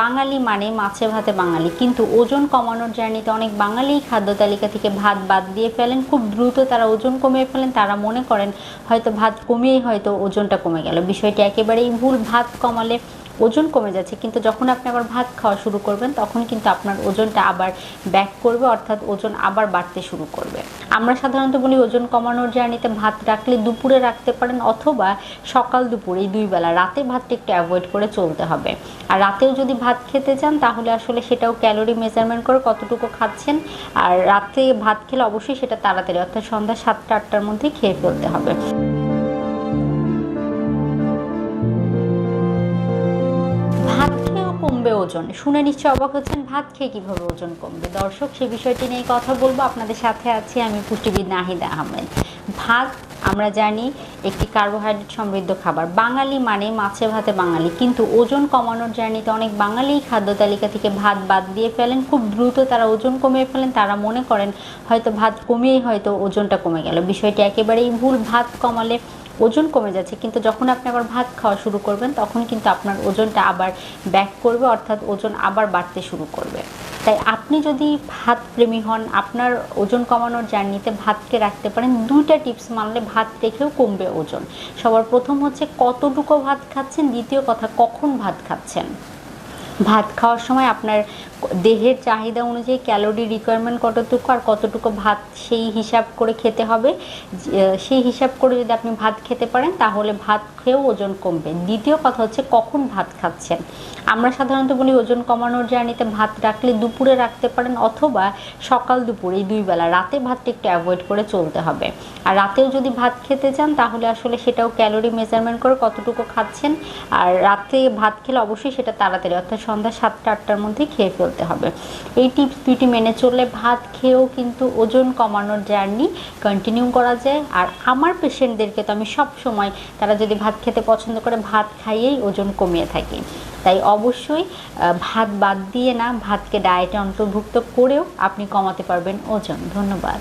বাঙালি মানে মাছে ভাতে বাঙালি। কিন্তু ওজন কমানোর জার্নিতে অনেক বাঙালি খাদ্য তালিকা থেকে ভাত বাদ দিয়ে ফেলেন। খুব দ্রুত তারা ওজন কমিয়ে ফেলেন। তারা মনে করেন হয়তো ভাত কমিয়েই হয়তো ওজনটা কমে গেল। বিষয়টি একেবারেই ভুল। ভাত কমালে ওজন কমে যাচ্ছে। কিন্তু যখন আপনি আবার ভাত খাওয়া শুরু করবেন, তখন কিন্তু আপনার ওজনটা আবার ব্যাক করবে, অর্থাৎ ওজন আবার বাড়তে শুরু করবে। আমরা সাধারণত বলি ওজন কমানোর জার্নিতে ভাত রাখলে দুপুরে রাখতে পারেন অথবা সকাল দুপুর, এই দুই বেলা। রাতে ভাতটা একটু অ্যাভয়েড করে চলতে হবে। আর রাতেও যদি ভাত খেতে চান, তাহলে আসলে সেটাও ক্যালোরি মেজারমেন্ট করে কতটুকু খাচ্ছেন। আর রাতে ভাত খেলে অবশ্যই সেটা তাড়াতাড়ি, অর্থাৎ সন্ধ্যা সাতটা, আটটার মধ্যে খেয়ে ফেলতে হবে। ওজন। শুনে নিশ্চয় অবাক হচ্ছেন, ভাত খেয়ে কীভাবে ওজন কমবে? দর্শক, সে বিষয়টি নিয়ে কথা বলব। আপনাদের সাথে আছি আমি পুষ্টিবিদ নাহিদ আহমেদ। ভাত, আমরা জানি, একটি কার্বোহাইড্রেট সমৃদ্ধ খাবার। বাঙালি মানে মাছে ভাতে বাঙালি। কিন্তু ওজন কমানোর জার্নিতে অনেক বাঙালি খাদ্য তালিকা থেকে ভাত বাদ দিয়ে ফেলেন। খুব দ্রুত তারা ওজন কমিয়ে ফেলেন। তারা মনে করেন, হয়তো ভাত কমিয়েই হয়তো ওজনটা কমে গেল। বিষয়টি একেবারেই ভুল। ভাত কমালে ওজন কমে যাচ্ছে। কিন্তু যখন আপনি আবার ভাত খাওয়া শুরু করবেন, তখন কিন্তু আপনার ওজনটা আবার ব্যাক করবে, অর্থাৎ ওজন আবার বাড়তে শুরু করবে। তাই আপনি যদি ভাত প্রেমী হন, আপনার ওজন কমানোর জার্নিতে ভাতকে রাখতে পারেন। দুইটা টিপস মানলে ভাত রেখেও কমবে ওজন। সবার প্রথম হচ্ছে, কতটুকু ভাত খাচ্ছেন? দ্বিতীয় কথা, কখন ভাত খাচ্ছেন? ভাত খাওয়ার সময় আপনার দেহের চাহিদা অনুযায়ী ক্যালোরি রিকোয়ারমেন্ট কতটুকু আর কতটুকু ভাত সেই হিসাব করে খেতে হবে। সেই হিসাব করে যদি আপনি ভাত খেতে পারেন, তাহলে ভাত খেয়েও ওজন কমবে। দ্বিতীয় কথা হচ্ছে কখন ভাত খাচ্ছেন। আমরা সাধারণত বলি ওজন কমানোর জার্নিতে ভাত রাখলে দুপুরে রাখতে পারেন অথবা সকাল দুপুর, এই দুই বেলা। রাতে ভাতটা একটু অ্যাভয়েড করে চলতে হবে। আর রাতেও যদি ভাত খেতে চান, তাহলে আসলে সেটাও ক্যালোরি মেজারমেন্ট করে কতটুকু খাচ্ছেন। আর রাতে ভাত খেলে অবশ্যই সেটা তাড়াতাড়ি। অর্থাৎ সন্ধ্যা সাতটা, আটটার মধ্যে খেয়ে ফেলতে হবে। এই টিপস দুটি মেনে চললে ভাত খেয়েও কিন্তু ওজন কমানোর জার্নি কন্টিনিউ করা যায়। আর আমার পেশেন্টদেরকে তো আমি সব সময়, তারা যদি ভাত খেতে পছন্দ করে, ভাত খাইয়েই ওজন কমিয়ে থাকি। তাই অবশ্যই ভাত বাদ দিয়ে না, ভাতকে ডায়েটে অন্তর্ভুক্ত করেও আপনি কমাতে পারবেন ওজন। ধন্যবাদ।